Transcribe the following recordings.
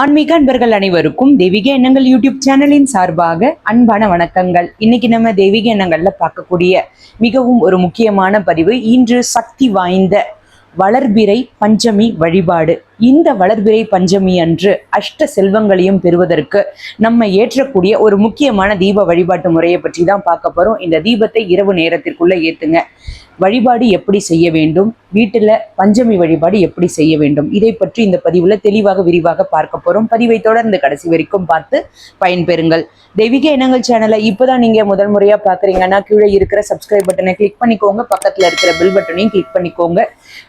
ஆன்மீக அன்பர்கள் அனைவருக்கும் தெய்வீக எண்ணங்கள் யூடியூப் சேனலின் சார்பாக அன்பான வணக்கங்கள். இன்னைக்கு நம்ம தெய்வீக எண்ணங்கள்ல பார்க்கக்கூடிய மிகவும் ஒரு முக்கியமான பதிவு இன்று சக்தி வாய்ந்த வளர்பிறை பஞ்சமி வழிபாடு. இந்த வளர்பிறை பஞ்சமி அன்று அஷ்ட செல்வங்களையும் பெறுவதற்கு நம்ம ஏற்றக்கூடிய ஒரு முக்கியமான தீப வழிபாட்டு முறையை பற்றி தான் பார்க்க போறோம். இந்த தீபத்தை இரவு நேரத்திற்குள்ள ஏத்துங்க. வழிபாடு எப்படி செய்ய வேண்டும்? வீட்டில் பஞ்சமி வழிபாடு எப்படி செய்ய வேண்டும்? இதை பற்றி இந்த பதிவில் தெளிவாக விரிவாக பார்க்க போகிறோம் பதிவை தொடர்ந்து கடைசி வரைக்கும் பார்த்து பயன்பெறுங்கள். தெய்வீக இனங்கள் சேனலை இப்போதான் நீங்கள் முதல் முறையாக பார்க்குறீங்கன்னா கீழே இருக்கிற சப்ஸ்கிரைப் பட்டனை கிளிக் பண்ணிக்கோங்க. பக்கத்தில் இருக்கிற பில் பட்டனையும் கிளிக் பண்ணிக்கோங்க.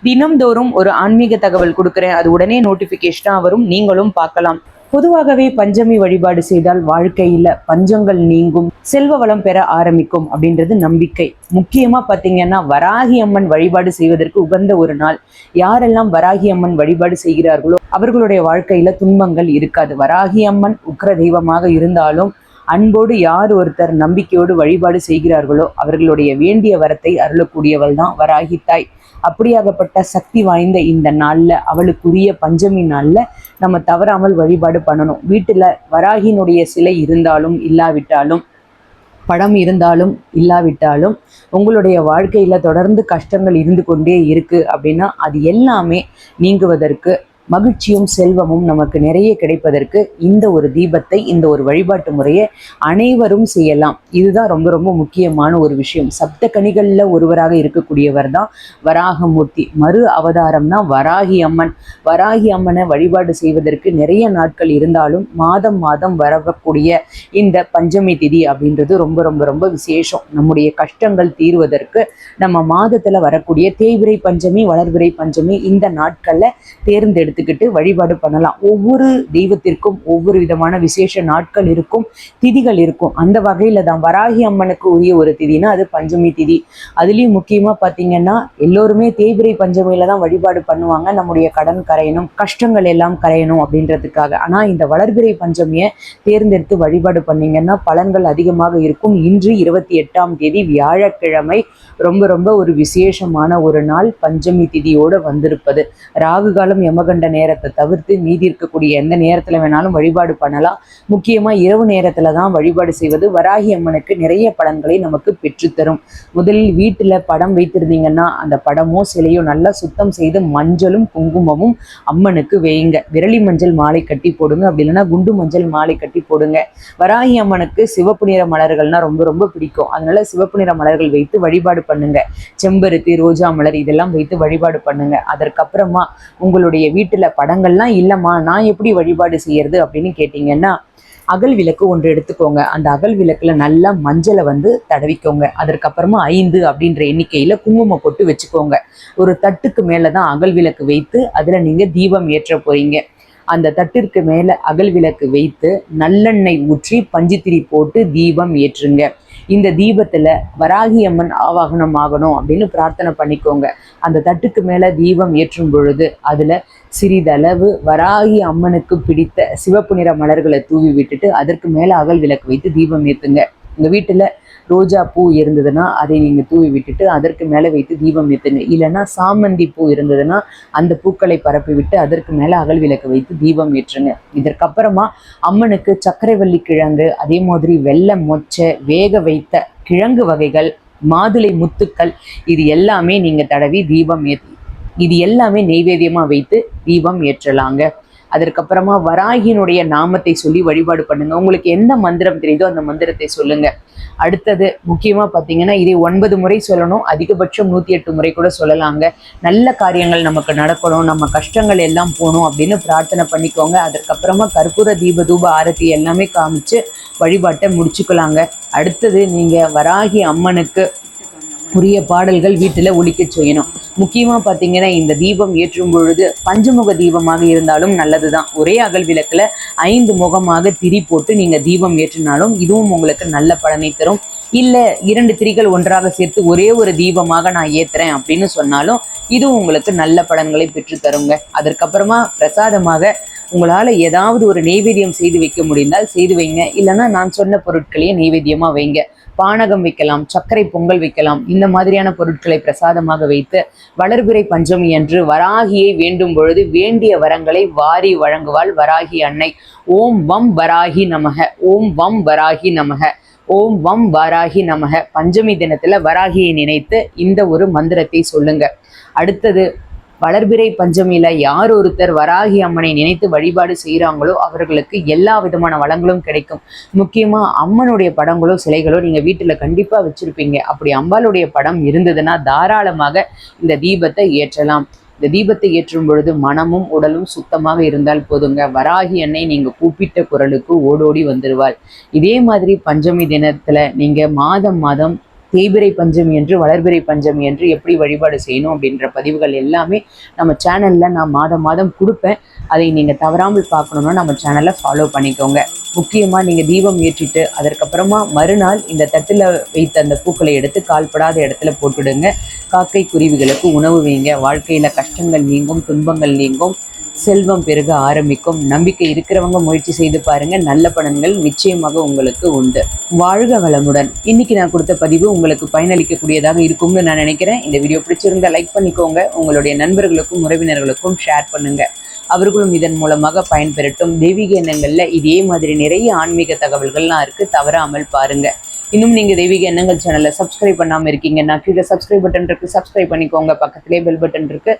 தினம்தோறும் ஒரு ஆன்மீக தகவல் கொடுக்குறேன். அது உடனே நோட்டிஃபிகேஷனாக வரும். நீங்களும் பார்க்கலாம். பொதுவாகவே பஞ்சமி வழிபாடு செய்தால் வாழ்க்கையில பஞ்சங்கள் நீங்கும் செல்வ வளம் பெற ஆரம்பிக்கும் அப்படின்றது நம்பிக்கை. முக்கியமா பாத்தீங்கன்னா வராகி அம்மன் வழிபாடு செய்வதற்கு உகந்த ஒரு நாள். யாரெல்லாம் வராகி அம்மன் வழிபாடு செய்கிறார்களோ அவர்களுடைய வாழ்க்கையில துன்பங்கள் இருக்காது. வராகி அம்மன் உக்ர தெய்வமாக இருந்தாலும் அன்போடு யார் ஒருத்தர் நம்பிக்கையோடு வழிபாடு செய்கிறார்களோ அவர்களுடைய வேண்டிய வரத்தை அருளக்கூடியவள் தான் வராகி தாய் அப்படியாகப்பட்ட சக்தி வாய்ந்த இந்த நாளில் அவளுக்குரிய பஞ்சமி நாளில் நம்ம தவறாமல் வழிபாடு பண்ணணும். வீட்டில் வராகினுடைய சிலை இருந்தாலும் இல்லாவிட்டாலும் படம் இருந்தாலும் இல்லாவிட்டாலும் உங்களுடைய வாழ்க்கையில் தொடர்ந்து கஷ்டங்கள் இருந்து கொண்டே இருக்குது அப்படின்னா அது எல்லாமே நீங்குவதற்கு மகிழ்ச்சியும் செல்வமும் நமக்கு நிறைய கிடைப்பதற்கு இந்த ஒரு தீபத்தை இந்த ஒரு வழிபாட்டு முறையை அனைவரும் செய்யலாம். இதுதான் ரொம்ப ரொம்ப முக்கியமான ஒரு விஷயம். சப்த கனிகளில் ஒருவராக இருக்கக்கூடியவர் தான் வராகமூர்த்தி. மறு அவதாரம் தான் வராகி அம்மன். வராகி அம்மனை வழிபாடு செய்வதற்கு நிறைய நாட்கள் இருந்தாலும் மாதம் மாதம் வரக்கூடிய இந்த பஞ்சமி திதி அப்படின்றது ரொம்ப ரொம்ப ரொம்ப விசேஷம். நம்முடைய கஷ்டங்கள் தீர்வதற்கு நம்ம மாதத்தில் வரக்கூடிய தேய்விரை பஞ்சமி வளர்விரை பஞ்சமி இந்த நாட்களில் தேர்ந்தெடுத்து எடுத்துக்கிட்டு வழிபாடு பண்ணலாம். ஒவ்வொரு தெய்வத்திற்கும் ஒவ்வொரு விதமான விசேஷ நாட்கள் இருக்கும் திதிகள் இருக்கும். அந்த வகையில தான் வராகி அம்மனுக்கு உரிய ஒரு திதினா அது பஞ்சமி திதி. அதுலேயும் முக்கியமா பார்த்தீங்கன்னா எல்லோருமே தேய்பிரை பஞ்சமியில தான் வழிபாடு பண்ணுவாங்க. நம்முடைய கடன் கரையணும் கஷ்டங்கள் எல்லாம் கரையணும் அப்படின்றதுக்காக. ஆனா இந்த வளர்பிறை பஞ்சமியை தேர்ந்தெடுத்து வழிபாடு பண்ணீங்கன்னா பலன்கள் அதிகமாக இருக்கும். இன்று இருபத்தி எட்டாம் தேதி வியாழக்கிழமை ரொம்ப ரொம்ப ஒரு விசேஷமான ஒரு நாள் பஞ்சமி திதியோடு வந்திருப்பது. ராகு காலம் யமகண்ட நேரத்தை தவிர்த்து மீதி இருக்கக்கூடிய எந்த நேரத்தில் வேணாலும் வழிபாடு பண்ணலாம். முக்கியமாக இரவு நேரத்தில் தான் வழிபாடு செய்வது வராகி அம்மனுக்கு நிறைய பலன்களை நமக்கு பெற்றுத்தரும். முதலில் வீட்டில் படம் வைத்திருந்தீங்கன்னா அந்த படமோ சிலையோ நல்லா சுத்தம் செய்து மஞ்சளும் குங்குமமும் அம்மனுக்கு வேயுங்க. விரலி மஞ்சள் மாலை கட்டி போடுங்க. அப்படி இல்லைன்னா குண்டு மஞ்சள் மாலை கட்டி போடுங்க. வராகி அம்மனுக்கு சிவப்பு நிற மலர்கள்னா ரொம்ப ரொம்ப பிடிக்கும். அதனால சிவப்பு நிற மலர்கள் வைத்து வழிபாடு பண்ணுங்க. செம்பருத்தி ரோஜா மலர் இதெல்லாம் வைத்து வழிபாடு பண்ணுங்க. அதற்கப்புறமா உங்களுடைய வீட்டு வீட்டில் படங்கள்லாம் இல்லைம்மா நான் எப்படி வழிபாடு செய்யறது அப்படின்னு கேட்டிங்கன்னா அகல் விளக்கு ஒன்று எடுத்துக்கோங்க. அந்த அகல் விளக்குல நல்லா மஞ்சளை வந்து தடவிக்கோங்க. அதற்கப்புறமா ஐந்து அப்படின்ற எண்ணிக்கையில் குங்குமம் போட்டு வச்சுக்கோங்க. ஒரு தட்டுக்கு மேலே தான் அகல் விளக்கு வைத்து அதில் நீங்கள் தீபம் ஏற்ற போகிறீங்க அந்த தட்டிற்கு மேலே அகல் விளக்கு வைத்து நல்லெண்ணெய் ஊற்றி பஞ்சுத்திரி போட்டு தீபம் ஏற்றுங்க. இந்த தீபத்தில் வராகி அம்மன் ஆவாகனம் ஆகணும் அப்படின்னு பிரார்த்தனை பண்ணிக்கோங்க. அந்த தட்டுக்கு மேலே தீபம் ஏற்றும் பொழுது அதில் சிறிதளவு வராகி அம்மனுக்கு பிடித்த சிவப்பு நிற மலர்களை தூவி விட்டுட்டு அதற்கு மேலே அகல் விளக்கு வைத்து தீபம் ஏற்றுங்க உங்கள் வீட்டில் ரோஜா பூ இருந்ததுன்னா அதை நீங்கள் தூவி விட்டுட்டு அதற்கு மேலே வைத்து தீபம் ஏற்றுங்க இல்லைன்னா சாமந்தி பூ இருந்ததுன்னா அந்த பூக்களை பரப்பி விட்டு அதற்கு மேலே அகல் விளக்கு வைத்து தீபம் ஏற்றுங்க. இதற்கப்புறமா அம்மனுக்கு சர்க்கரைவள்ளி கிழங்கு அதே மாதிரி வெள்ளை மொச்சை வேக வைத்த கிழங்கு வகைகள் மாதுளை முத்துக்கள் இது எல்லாமே நீங்கள் தடவி தீபம் ஏற்றி இது எல்லாமே நெய்வேத்தியமாக வைத்து தீபம் ஏற்றலாங்க. அதற்கப்புறமா வராகினுடைய நாமத்தை சொல்லி வழிபாடு பண்ணுங்க. உங்களுக்கு எந்த மந்திரம் தெரியுதோ அந்த மந்திரத்தை சொல்லுங்க. அடுத்தது முக்கியமாக பார்த்தீங்கன்னா இதை ஒன்பது முறை சொல்லணும். அதிகபட்சம் நூற்றி எட்டு முறை கூட சொல்லலாங்க. நல்ல காரியங்கள் நமக்கு நடக்கணும். நம்ம கஷ்டங்கள் எல்லாம் போகணும் அப்படின்னு பிரார்த்தனை பண்ணிக்கோங்க. அதற்கப்புறமா கற்பூர தீப தூப ஆரத்தி எல்லாமே காமிச்சு வழிபாட்டை முடிச்சுக்கலாங்க. அடுத்தது நீங்கள் வராகி அம்மனுக்கு உரிய பாடல்கள் வீட்டில் ஒழிக்க செய்யணும். முக்கியமாக பார்த்தீங்கன்னா இந்த தீபம் ஏற்றும் பொழுது பஞ்சமுக தீபமாக இருந்தாலும் நல்லது தான் ஒரே அகல் விளக்கில் ஐந்து முகமாக திரி போட்டு நீங்கள் தீபம் ஏற்றினாலும் இதுவும் உங்களுக்கு நல்ல பலனை தரும். இல்லை இரண்டு திரிகள் ஒன்றாக சேர்த்து ஒரே ஒரு தீபமாக நான் ஏற்றுறேன் அப்படின்னு சொன்னாலும் இதுவும் உங்களுக்கு நல்ல பலன்களை பெற்று தருங்க. அதற்கப்புறமா பிரசாதமாக உங்களால் ஏதாவது ஒரு நெய்வேத்தியம் செய்து வைக்க முடிந்தால் செய்து வைங்க. இல்லைன்னா நான் சொன்ன பொருட்களையே நெய்வேத்தியமாக வைங்க. பானகம் வைக்கலாம் சர்க்கரை பொங்கல் வைக்கலாம் இந்த மாதிரியான பொருட்களை பிரசாதமாக வைத்து வளர்பிறை பஞ்சமி அன்று வராகியை வேண்டும் பொழுது வேண்டிய வரங்களை வாரி வழங்குவாள் வராகி அன்னை. ஓம் வம் வராகி நமக ஓம் வம் வராகி நமக ஓம் வம் வராகி நமக. பஞ்சமி தினத்துல வராகியை நினைத்து இந்த ஒரு மந்திரத்தை சொல்லுங்க. அடுத்தது வளர்பிறை பஞ்சமியில யார் ஒருத்தர் வராகி அம்மனை நினைத்து வழிபாடு செய்கிறாங்களோ அவர்களுக்கு எல்லா விதமான வளங்களும் கிடைக்கும். முக்கியமா அம்மனுடைய படங்களோ சிலைகளோ நீங்க வீட்டுல கண்டிப்பா வச்சிருப்பீங்க. அப்படி அம்பாளுடைய படம் இருந்ததுன்னா தாராளமாக இந்த தீபத்தை ஏற்றலாம். இந்த தீபத்தை ஏற்றும் பொழுது மனமும் உடலும் சுத்தமாக இருந்தால் போதுங்க. வராகி அன்னை நீங்க கூப்பிட்ட குரலுக்கு ஓடோடி வந்துடுவாள் இதே மாதிரி பஞ்சமி தினத்துல நீங்க மாதம் மாதம் தேய்பிறை பஞ்சமி என்று வளர்பிறை பஞ்சமி என்று எப்படி வழிபாடு செய்யணும் அப்படின்ற பதிவுகள் எல்லாமே நம்ம சேனலில் நான் மாதம் மாதம் கொடுப்பேன். அதை நீங்கள் தவறாமல் பார்க்கணும்னா நம்ம சேனலை ஃபாலோ பண்ணிக்கோங்க. முக்கியமாக நீங்கள் தீபம் ஏற்றிட்டு அதற்கப்புறமா மறுநாள் இந்த தட்டில் வைத்த அந்த பூக்களை எடுத்து கால்படாத இடத்துல போட்டுடுங்க. காக்கை குருவிகளுக்கு உணவு வைங்க. வாழ்க்கையில் கஷ்டங்கள் நீங்கும் துன்பங்கள் நீங்கும். செல்வம் பெருக ஆரம்பிக்கும். நம்பிக்கை இருக்கிறவங்க முயற்சி செய்து பாருங்க. நல்ல பலன்கள் நிச்சயமாக உங்களுக்கு உண்டு. வாழ்க வளமுடன். இன்னைக்கு நான் கொடுத்த பதிவு உங்களுக்கு பயனளிக்கக்கூடியதாக இருக்கும்னு நான் நினைக்கிறேன். இந்த வீடியோ பிடிச்சிருந்தா லைக் பண்ணிக்கோங்க. உங்களுடைய நண்பர்களுக்கும் உறவினர்களுக்கும் ஷேர் பண்ணுங்க. அவர்களும் இதன் மூலமாக பயன்பெறட்டும் தெய்வீக எண்ணங்கள்ல இதே மாதிரி நிறைய ஆன்மீக தகவல்கள்லாம் இருக்கு. தவறாமல் பாருங்க. இன்னும் நீங்க தெய்வீக எண்ணங்கள் சேனலை சப்ஸ்கிரைப் பண்ணாம இருக்கீங்கன்னா கீழே சப்ஸ்கிரைப் பட்டன் இருக்கு. சப்ஸ்கிரைப் பண்ணிக்கோங்க. பக்கத்திலே பெல் பட்டன் இருக்கு.